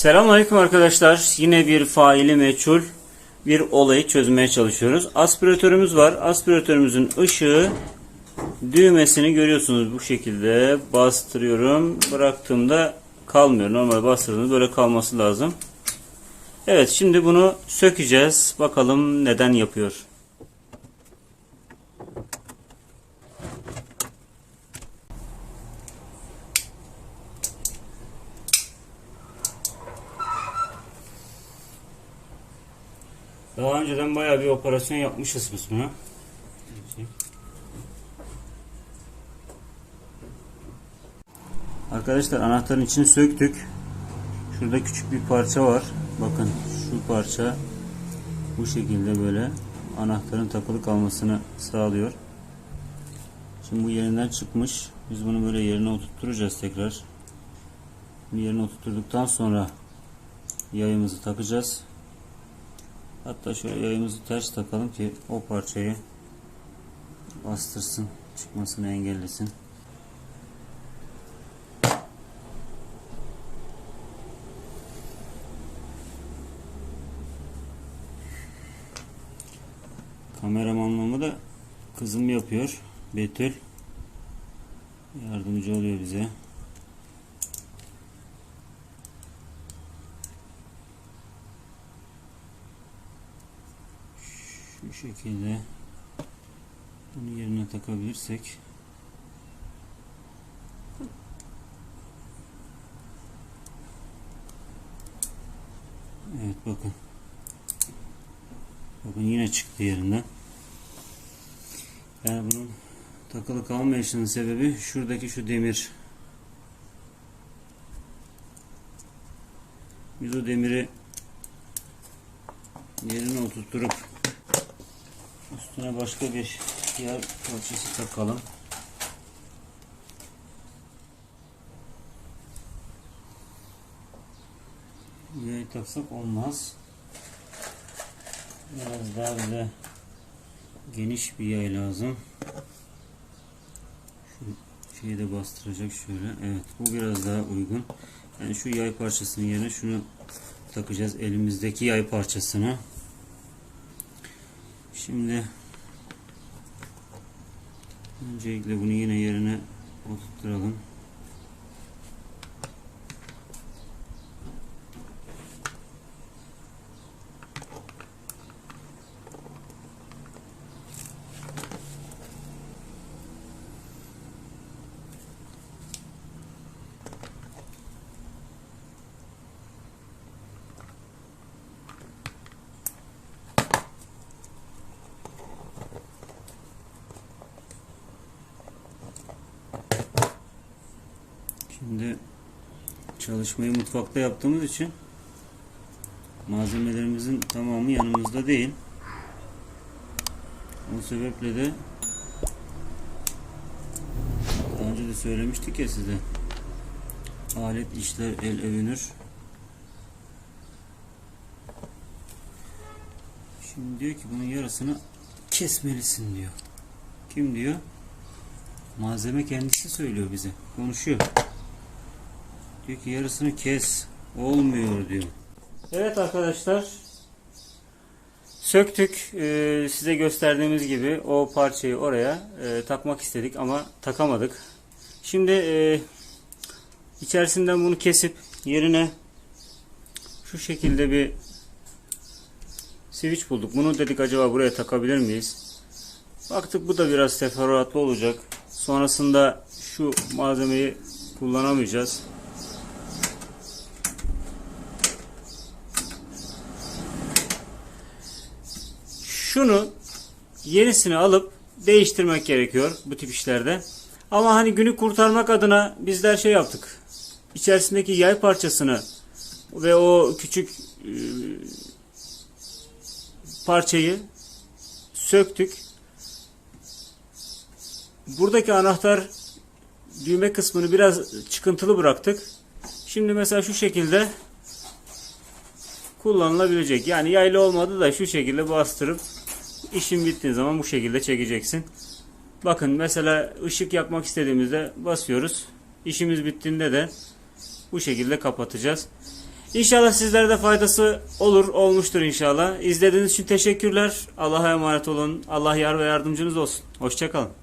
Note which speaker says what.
Speaker 1: Selamünaleyküm arkadaşlar. Yine bir faili meçhul bir olayı çözmeye çalışıyoruz. Aspiratörümüz var. Aspiratörümüzün ışığı düğmesini görüyorsunuz bu şekilde bastırıyorum. Bıraktığımda kalmıyor. Normal bastırdığımda böyle kalması lazım. Evet şimdi bunu sökeceğiz. Bakalım neden yapıyor. Daha önceden bayağı bir operasyon yapmışız biz buna. Arkadaşlar anahtarın içini söktük. Şurada küçük bir parça var. Bakın şu parça bu şekilde böyle anahtarın takılı kalmasını sağlıyor. Şimdi bu yerinden çıkmış. Biz bunu böyle yerine oturtturacağız tekrar. Yerine oturtturduktan sonra yayımızı takacağız. Hatta şöyle yayımızı ters takalım ki o parçayı bastırsın, çıkmasını engellesin. Kameramanlığımı da kızım yapıyor. Betül yardımcı oluyor bize. Şu şekilde bunu yerine takabilirsek. Evet bakın. Bakın yine çıktı yerinden. Yani bunun takılı kalmayışının sebebi şuradaki şu demir. Biz o demiri yerine oturtturup Üstüne başka bir yer parçası takalım. Yayı taksak olmaz. Biraz daha bize geniş bir yay lazım. Şu şeyi de bastıracak şöyle. Evet bu biraz daha uygun. Yani şu yay parçasının yerine şunu takacağız. Elimizdeki yay parçasını. Şimdi öncelikle bunu yine yerine oturtturalım. Şimdi çalışmayı mutfakta yaptığımız için malzemelerimizin tamamı yanımızda değil. O sebeple de daha önce de söylemiştik ya size alet işler el övünür. Şimdi diyor ki bunun yarısını kesmelisin diyor. Kim diyor? Malzeme kendisi söylüyor bize. Konuşuyor. Diyor ki yarısını kes. Olmuyor diyor. Evet arkadaşlar. Söktük. Ee, size gösterdiğimiz gibi o parçayı oraya e, takmak istedik ama takamadık. Şimdi e, içerisinden bunu kesip yerine şu şekilde bir switch bulduk. Bunu dedik acaba buraya takabilir miyiz? Baktık bu da biraz teferruatlı olacak. Sonrasında şu malzemeyi kullanamayacağız. Şunu yenisini alıp değiştirmek gerekiyor bu tip işlerde. Ama hani günü kurtarmak adına bizler şey yaptık. İçerisindeki yay parçasını ve o küçük e, parçayı söktük. Buradaki anahtar düğme kısmını biraz çıkıntılı bıraktık. Şimdi mesela şu şekilde kullanılabilecek. Yani yaylı olmadı da şu şekilde bastırıp işin bittiği zaman bu şekilde çekeceksin. Bakın mesela ışık yakmak istediğimizde basıyoruz. İşimiz bittiğinde de bu şekilde kapatacağız. İnşallah sizlere de faydası olur, olmuştur inşallah. İzlediğiniz için teşekkürler. Allah'a emanet olun. Allah yar ve yardımcınız olsun. Hoşçakalın.